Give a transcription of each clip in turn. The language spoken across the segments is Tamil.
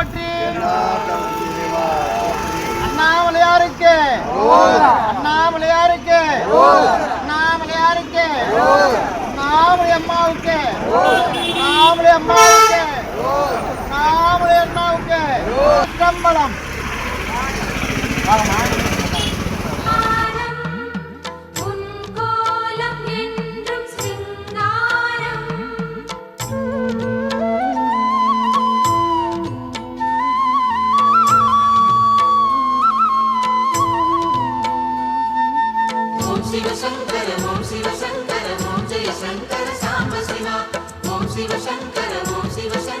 போற்றி. அண்ணாமலையாருக்கு. அண்ணாமலையாருக்கு. அண்ணாமலையாருக்கு. நாமளை அம்மாவுக்கு நாமளை அம்மாவுக்கு நாமளை அம்மாவுக்கு கம்பளம் வாங்கம்மா ஓம் சிவசங்கர ஓம் சிவசங்கர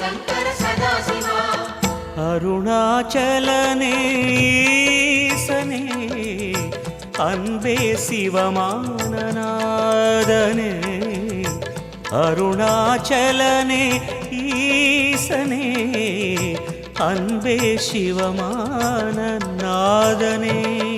ஓம் ஜெய அருணாச்சலனேசனே அன்பே சிவமானநாதனே. அருணாச்சலனே ஈசனே அன்பே சிவமானநாதனே.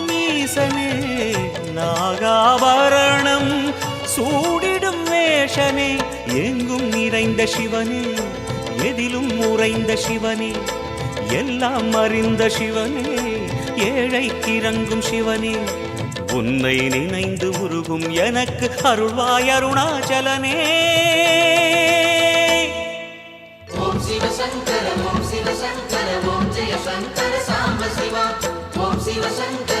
ஈசனே நாகாபரணம் சூடிடும் வேஷனே எங்கும் நிறைந்த சிவனே எதிலும் உறைந்த சிவனே எல்லாம் அறிந்த சிவனே ஏழைக்கு இறங்கும் சிவனே. உன்னை நினைந்து உருகும் எனக்கு அருள்வாய் அருணாச்சலனே. ஓம் சிவசங்கர ஓம் சிவசங்கர ஓம் ஜெய சங்கர சாம்ப சிவா ஓம் சிவசங்கர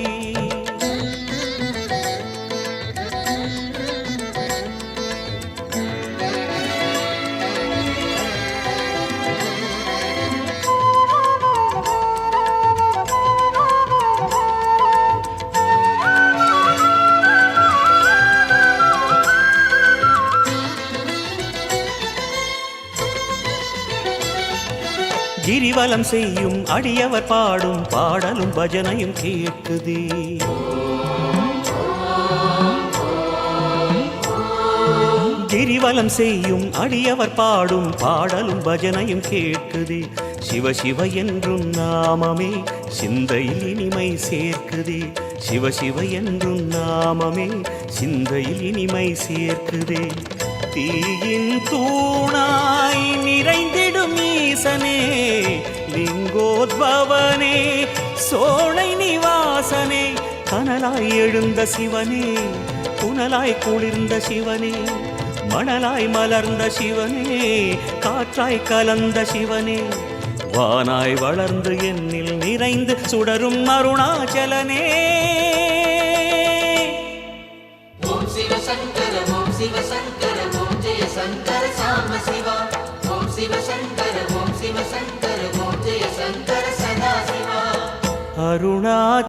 கிரிவலம் செய்யும் அடியவர் பாடும் பாடலும் பஜனையும் கேட்குதே. கிரிவலம் செய்யும் அடியவர் பாடும் பாடலும் பஜனையும் கேட்குதே. சிவ சிவ என்றும் நாமமே சிந்தையில் இனிமை சேர்க்குதே. சிவ சிவ என்றும் நாமமே சிந்தையில் இனிமை சேர்க்குதே. தீயின் தூணாய் நிறைந்திடும் ஈசனே லிங்கோத்பவனே சோழை நிவாசனே கனலாய் எழுந்த சிவனே புனலாய் குளிர்ந்த சிவனே மணலாய் மலர்ந்த சிவனே காற்றாய் கலந்த சிவனே வானாய் வளர்ந்து என்னில் நிறைந்து சுடரும் அருணாச்சலனே. ஓம் சிவசங்கர ஓம் ஓம் ஜெய சங்கர சாம்ப சிவா ஓம் சிவசங்கர ஓம் சிவசங்கர ஓம் ஜெய சங்கர அருணா